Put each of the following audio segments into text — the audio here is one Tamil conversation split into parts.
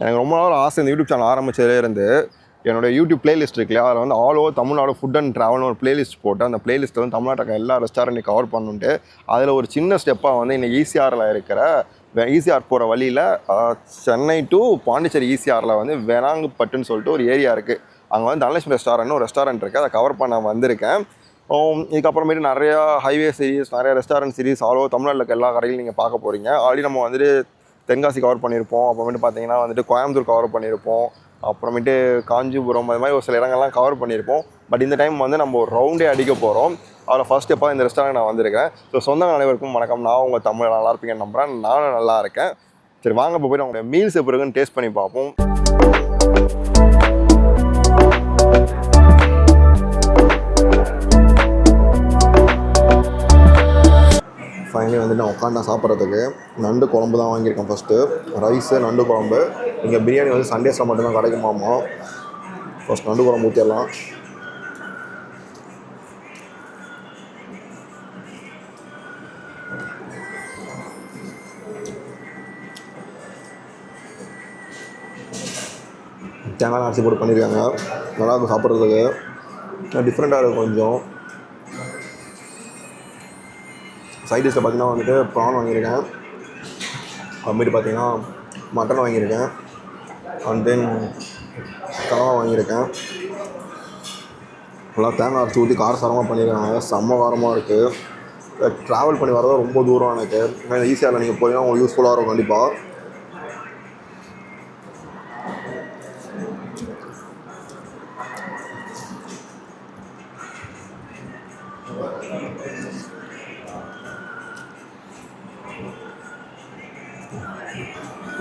எனக்கு ரொம்ப நாள் ஆசை இந்த யூடியூப் சேனல் ஆரம்பிச்சதே இருந்து. என்னோட யூடியூப் பிளேலிஸ்ட் இருக்கு அதில் வந்து all over Tamil Nadu food and ட்ராவல்னு ஒரு பிளேலிஸ்ட் போட்டு அந்த பிளேலிஸ்ட்டில் வந்து தமிழ்நாட்டுக்கு எல்லா ரெஸ்டாரண்ட்டையும் கவர் பண்ணுன்ட்டு அதில் ஒரு சின்ன ஸ்டெப்பாக வந்து இன்னும் ஈசிஆரில் இருக்கிற ஈசிஆர் போகிற வழியில் சென்னை டு பாண்டிச்சேரி ஈசிஆரில் வந்து வேளாங்கப்பட்டுன்னு சொல்லிட்டு ஒரு ஏரியா இருக்குது அங்கே வந்து தனலட்சுமி ரெஸ்டாரண்ட்னு ஒரு ரெஸ்டாரண்ட் இருக்குது அதை கவர் பண்ண வந்திருக்கேன். இதுக்கப்புறமேட்டு நிறையா ஹைவே சீரிஸ் நிறைய ரெஸ்டாரண்ட் சீரிஸ் ஆல் ஓவர் தமிழ்நாட்டில் இருக்க எல்லா கடையிலும் நீங்கள் பார்க்க போகிறீங்க ஆல்ரெடி நம்ம வந்துட்டு தென்காசி கவர் பண்ணியிருப்போம். அப்புறமேட்டு பார்த்தீங்கன்னா வந்துட்டு கோயம்புத்தூர் கவர் பண்ணியிருப்போம். அப்புறமேட்டு காஞ்சிபுரம் அது மாதிரி ஒரு சில இடங்கள்லாம் கவர் பண்ணியிருப்போம். பட் இந்த டைம் வந்து நம்ம ஒரு ரவுண்டே அடிக்க போகிறோம் அதில் ஃபர்ஸ்ட் எப்போ இந்த ரெஸ்டாரண்ட் நான் வந்திருக்கேன் ஸோ சொந்த அனைவருக்கும் வணக்கம். நான் உங்கள் தமிழ் நல்லா இருப்பீங்கன்னு நம்புறேன். நானும் நல்லா இருக்கேன். சரி வாங்க இப்போ போய்ட்டு அவங்களுடைய மீல்ஸ் எப்படி இருக்குன்னு டேஸ்ட் பண்ணி பார்ப்போம். ஃபைனலி சாப்பிட்றதுக்கு நண்டு குழம்பு தான் வாங்கியிருக்கேன் ஃபஸ்ட்டு ரைஸு நண்டு குழம்பு. இங்கே பிரியாணி வந்து சண்டேஸில் மட்டும்தான் கிடைக்குமாமா? ஃபஸ்ட் நண்டு குழம்பு ஊற்றிடலாம் தேங்காய் அரிசி போட்டு பண்ணியிருக்காங்க. நல்லா இருக்கும் சாப்பிட்றதுக்கு. டிஃப்ரெண்ட்டாக இருக்கும் கொஞ்சம். சைட் டிஷ்ஷில் பார்த்தீங்கன்னா வந்துட்டு ப்ரான் வாங்கியிருக்கேன். அப்புறமேட்டு பார்த்தீங்கன்னா மட்டன் வாங்கியிருக்கேன். அண்ட் தென் கலவா வாங்கியிருக்கேன். நல்லா தேங்காய் அரைச்சி ஊற்றி காரசாரமாக பண்ணியிருக்காங்க. செம்ம காரமாக இருக்குது ட்ராவல் பண்ணி வரதான் ரொம்ப தூரம் எனக்கு. ஈஸியாக இல்லை. நீங்கள் போனீங்கன்னா உங்களுக்கு யூஸ்ஃபுல்லாக இருக்கும் கண்டிப்பாக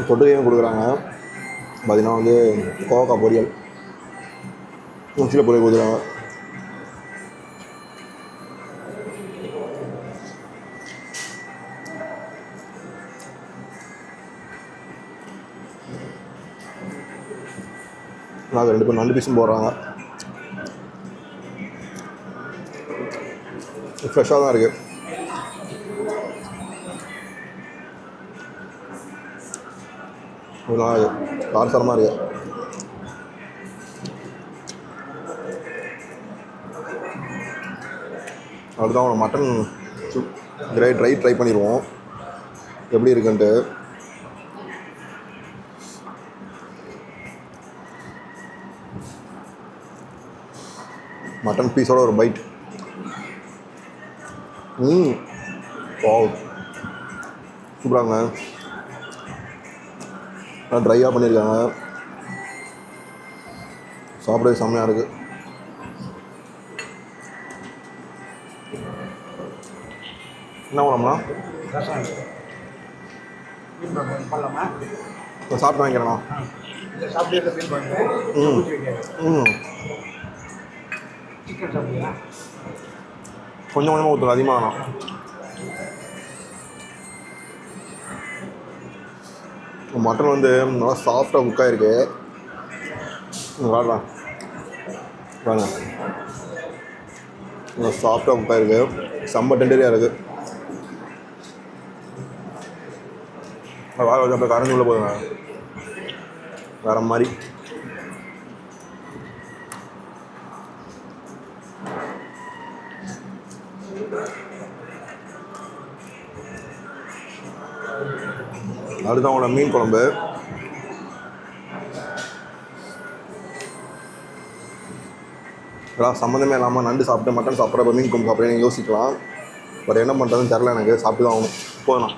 தொட்டுக்கையும் கொடுக்குறாங்க. பார்த்தீங்கன்னா வந்து கோவக்காய் பொரியல். சில பொரியல் கொடுக்குறாங்க. நாங்கள் ரெண்டு பேரும் நண்டு பீஸும் போடுறாங்க. ஃப்ரெஷ்ஷாக தான் இருக்குது இதெல்லாம் இருக்கு காரசாரமாக இருக்கு. அடுத்து மட்டன் ட்ரை ட்ரை ட்ரை பண்ணிடுவோம். எப்படி இருக்குன்ட்டு. மட்டன் பீஸோட ஒரு பைட் ம். வாவ் சூப்பராங்க நல்லா ட்ரையாக பண்ணியிருக்காங்க. சாப்பிடவே செம்மையாக இருக்குது என்ன பண்ணோம்னா இப்போ சாப்பிட்டு வாங்கிக்கிறேண்ணா ம். ம். கொஞ்சம் கொஞ்சமாக ஊற்றணும் அதிகமாக வேணாம். மட்டன் வந்து நல்லா சாஃப்டாக குக் ஆகிருக்கு வாடா. வாங்க நல்லா சாஃப்டாக குக் ஆகிருக்கு செம்ம டெண்டரியாக இருக்குது வாழ வச்சு அப்படியே கரண்டி உள்ள போதுங்க வேறு மாதிரி. அடுத்து அவங்களோட மீன் குழம்பு. இதெல்லாம் சம்மந்தமே இல்லாமல் நண்டு சாப்பிட்டு மட்டன் சாப்பிட்றப்ப மீன் குழம்பு சாப்பிட்றேன்னு யோசிக்கலாம். பட் என்ன பண்ணுறதுன்னு தெரில எனக்கு. சாப்பிட்டு தான் ஆகணும். போதும்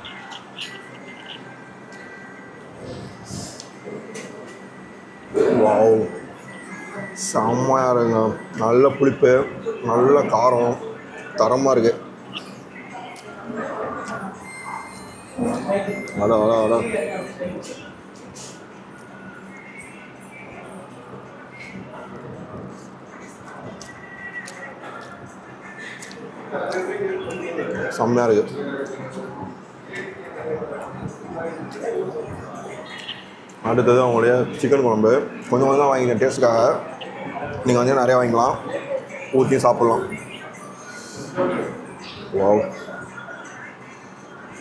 வாவ். செம்மையாக இருங்க நல்ல புளிப்பு நல்ல காரம் தரமாக இருக்குது ஹலோ அட அட செம்மையாக இருக்கு. அடுத்தது அவங்களுடைய சிக்கன் குழம்பு. கொஞ்சம் கொஞ்சம் வாங்கிங்க டேஸ்ட்டுக்காக நீங்கள் வந்து நிறையா வாங்கிக்கலாம். ஊற்றி சாப்பிட்லாம். வாவ்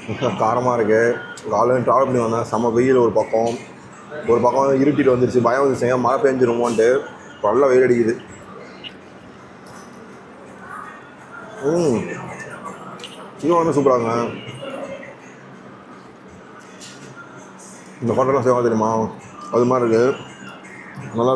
காரமாக இருக்குது காலையில் ட்ராவல் பண்ணி வந்தேன். செம்ம வெயில் ஒரு பக்கம். ஒரு பக்கம் இருட்டிட்டு வந்துருச்சு. பயம் வந்துச்சுங்க மழை பெஞ்சிருமோன்ட்டு. நல்லா வெயில் அடிக்குது. ம். இன்னும் வந்து சூப்பராங்க. இந்த ஹோட்டல்லாம் சேவா தெரியுமா? அது மாதிரி இருக்குது நல்லா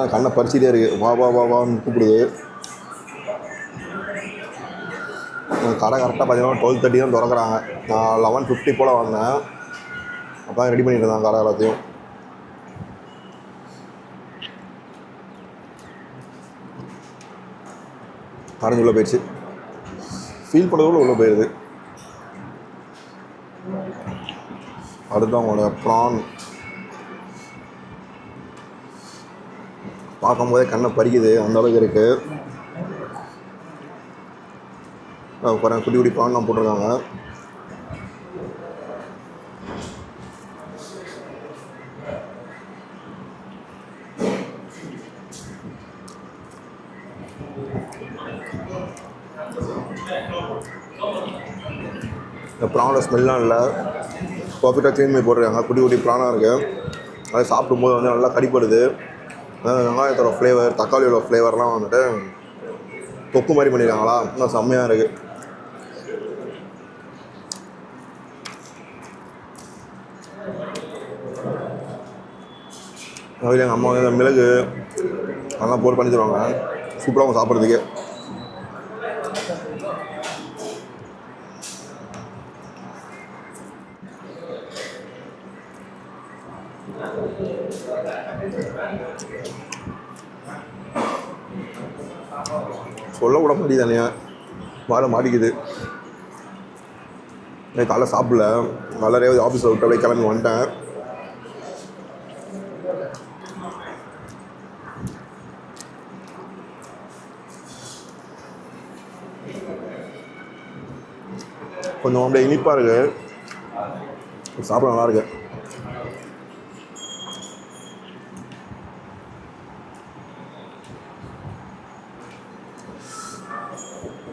தான் கண்ணை பறிச்சுட்டே இருக்கு. வா வா வா வான்னு கூப்பிடுது. கடை கரெக்டாக பார்த்தீங்கன்னா டுவெல் தேர்ட்டி தான் திறக்கிறாங்க. நான் லெவன் ஃபிஃப்டி போல் வந்தேன். அப்போ ரெடி பண்ணிட்டு இருந்தாங்க கடை எல்லாத்தையும். அரைஞ்சு உள்ளே போயிடுச்சு ஃபீல் பண்ணுறதுக்குள்ள உள்ளே போயிடுது அடுத்து அவங்களோட ப்ரான் பார்க்கும்போதே கண்ணை பறிக்குது. அந்த அளவுக்கு இருக்குது பாருங்க குட்டி குட்டி ப்ரான்லாம் போட்டிருக்காங்க. இந்த ப்ரானோட ஸ்மெல்லாம் இல்லை. பர்ஃபெக்டாக க்ளீன் பண்ணி போட்டிருக்காங்க. குட்டி குட்டி ப்ரானாக இருக்குது அதை சாப்பிடும்போது வந்து நல்லா கடிப்படுது. அதாவது வெங்காயத்தோட ஃப்ளேவர் தக்காளியோட ஃப்ளேவர்லாம் வந்துட்டு தொக்கு மாதிரி பண்ணியிருக்காங்களா இன்னும் செம்மையாக இருக்குது அதில் எங்கள் அம்மா வந்து மிளகு அதெல்லாம் போட்டு பண்ணி தருவாங்க. சூப்பராக அவங்க சாப்பிட்றதுக்கே. தனியாக விட வாழை மாட்டிக்குது நான் காலைல சாப்பிடல. காலைல ஆஃபீஸில் விட்டு அப்படியே கிளம்பி வந்துட்டேன். கொஞ்சம் அப்படியே இனிப்பாக இருக்குது சாப்பிட நல்லா இருக்குது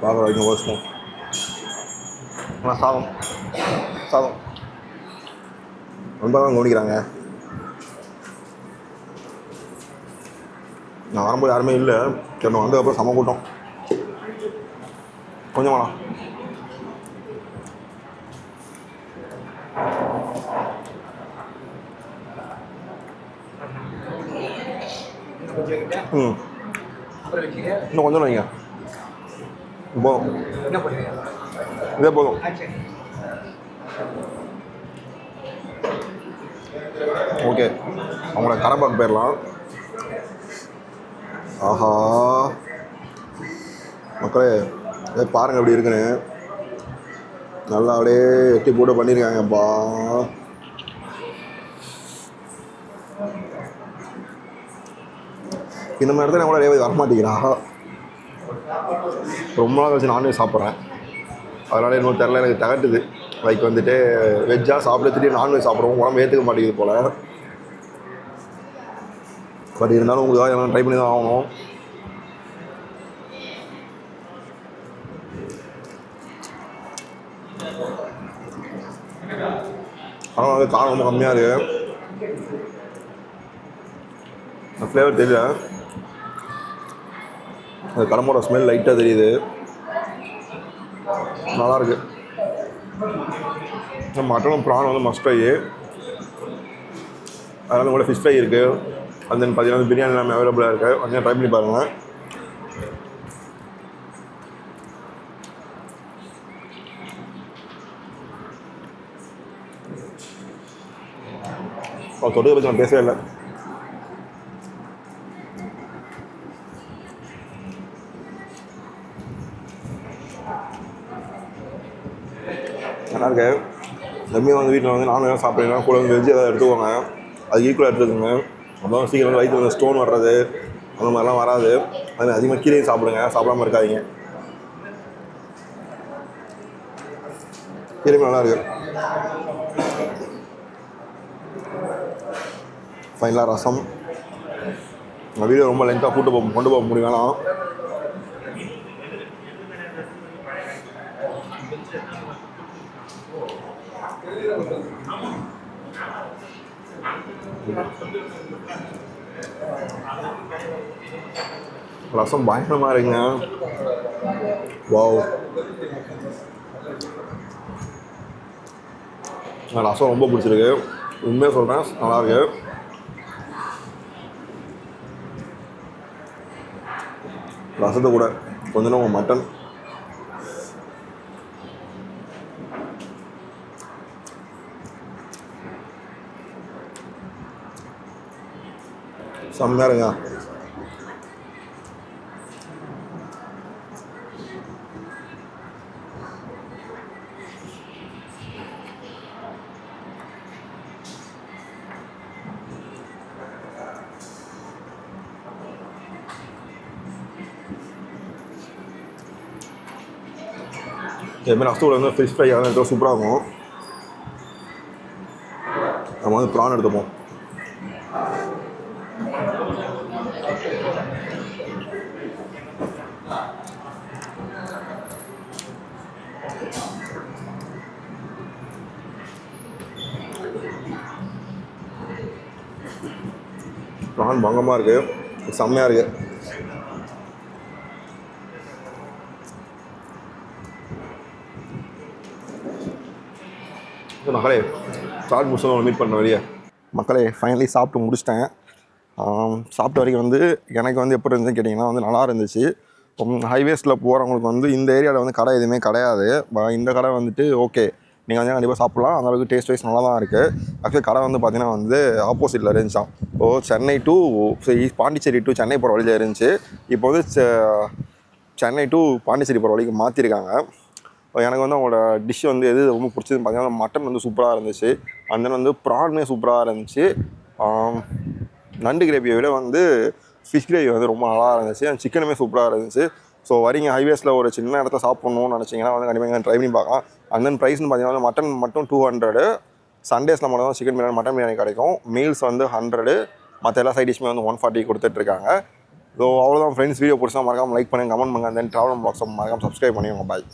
பார்க்குற வரைக்கும் வருஷம் ஆனால் சாதம். சாதம். ரொம்ப தான் கவனிக்கிறாங்க. நான் வரும்போது யாருமே இல்லை. சரி நான் வந்ததுக்கப்புறம் செம கூட்டம். கொஞ்சம் வேணாம் ம். இன்னும் கொஞ்சம் வைங்க. போதும் இதே போதும் ஓகே அவங்கள கடை போயிடலாம் ஆஹா மக்களே இதை பாருங்கள் எப்படி இருக்குன்னு. நல்லா அப்படியே எட்டி போட்டு பண்ணியிருக்காங்கப்பா இந்த மாதிரி தான் நம்மளோட ரேவதி வரமாட்டேங்கிறா. ரொம்ப நாள் கழிச்சு நான்வெஜ் சாப்பிட்றேன். அதனால இன்னும் தெரில எனக்கு தகட்டுது. லைக் வந்துட்டு வெஜ்ஜாக சாப்பிட நான்வெஜ் சாப்பிட்றோம் உடம்பு ஏற்றுக்க மாட்டேங்குது போல். பட் இருந்தாலும் உங்களுக்காக எல்லாம் ட்ரை பண்ணி தான் ஆகணும். ஆனால் வந்து காரம் ரொம்ப கம்மியாக இருக்குது ஃப்ளேவர் தெரியல. அந்த கடம்போட ஸ்மெல் லைட்டாக தெரியுது. நல்லாயிருக்கு மட்டனும் ப்ரான் வந்து மஸ்ட் ஃப்ரை அதனால் கூட ஃபிஷ் ஃப்ரை இருக்குது அண்ட் தென் பார்த்தீங்கன்னா பிரியாணி எல்லாமே அவைலபிளாக இருக்குது கொஞ்சம் ட்ரை பண்ணி பாருங்கள் அவள் தொடுதை பற்றி நான் பேசவே இல்லை. ரம்யா வந்து வீட்டில் வந்து நானும் சாப்பிட்றேன் கூட வந்து வெஜ் ஏதாவது எடுத்துக்கோங்க அது ஈக்குவலாக எடுத்துக்கோங்க. அப்போ சீக்கிரம் வந்து வயிற்று வந்து ஸ்டோன் வர்றது அந்த மாதிரிலாம் வராது. அது அதிகமாக கீரையும் சாப்பிடுங்க. சாப்பிடாம இருக்காதீங்க. கீரையும் நல்லா இருக்கு. ஃபைனலாக ரசம். வீடியோ ரொம்ப லென்த்தாக கூட்டு போக கொண்டு போக முடியும். ரசம் பயங்கரமாக இருக்குங்க. வாவ் ரசம் ரொம்ப பிடிச்சிருக்கு. உண்மையாக சொல்கிறேன் நல்லாயிருக்கு ரசத்தை கூட கொஞ்சம் நேரம் மட்டன் செம்மையாக இருங்க இதுமாதிரி ரசத்தோட வந்து ஃபிஷ் ஃப்ரை அதெல்லாம் எடுத்தால் சூப்பராக இருக்கும். நம்ம வந்து ப்ரான் எடுத்துப்போம். ப்ரான் பங்கமாக இருக்குது செம்மையாக இருக்குது மக்களே சாட் முடிச்சு மீட் பண்ண வெளியே மக்களே ஃபைனலி சாப்பிட்டு முடிச்சிட்டேன். சாப்பிட்ட வரைக்கும் வந்து எனக்கு வந்து எப்படி இருந்துச்சுன்னு கேட்டிங்கன்னா வந்து நல்லா இருந்துச்சு. ஹைவேஸில் போகிறவங்களுக்கு வந்து இந்த ஏரியாவில் வந்து கடை எதுவுமே கிடையாது. ப- இந்த கடை வந்துட்டு ஓகே நீங்கள் வந்து கண்டிப்பாக சாப்பிட்லாம். அந்தளவுக்கு டேஸ்ட் வைஸ் நல்லா தான் இருக்குது ஆக்சுவலி கடை வந்து பார்த்தீங்கன்னா வந்து ஆப்போசிட்டில் இருந்துச்சான் இப்போது சென்னை டு பாண்டிச்சேரி டு சென்னை போகிற வழியில் இருந்துச்சு. இப்போ வந்து செ- சென்னை டு பாண்டிச்சேரி போகிற வழிக்கு மாற்றிருக்காங்க எனக்கு வந்து அவங்களோட டிஷ் வந்து எது ரொம்ப பிடிச்சதுன்னு பார்த்தீங்கன்னா மட்டன் வந்து சூப்பராக இருந்துச்சு. அண்ட் தென் வந்து ப்ரானுமே சூப்பராக இருந்துச்சு. நண்டு கிரேவியை விட வந்து ஃபிஷ் கிரேவி வந்து ரொம்ப நல்லா இருந்துச்சு. அண்ட் சிக்கனுமே சூப்பராக இருந்துச்சு. ஸோ வரீங்க ஹைவேஸில் ஒரு சின்ன இடத்த சாப்பிட்ணுன்னு நினச்சிங்கன்னா வந்து கண்டிப்பாக ட்ரை பண்ணி பார்க்கலாம். அண்ட் தென் ப்ரைஸ்னு பார்த்தீங்கன்னா மட்டன் மட்டும் டூ ஹண்ட்ரடு சண்டேஸில் மட்டும் தான் சிக்கன் பிரியாணி மட்டன் பிரியாணி கிடைக்கும். மீல்ஸ் வந்து ஹண்ட்ரடு மற்ற எல்லா சைட் டிஷ்மே வந்து ஒன் ஃபார்ட்டி கொடுத்துட்ருக்காங்க ஸோ அவ்வளோதான் ஃப்ரெண்ட்ஸ் வீடியோ பிடிச்சா மறக்காமல் லைக் பண்ணுங்கள் கமெண்ட் பண்ணுங்கள் தென் ட்ராவல் பாக்ஸ் மறக்காமல் சப்ஸ்கிரைப் பண்ணிடுங்க பாய்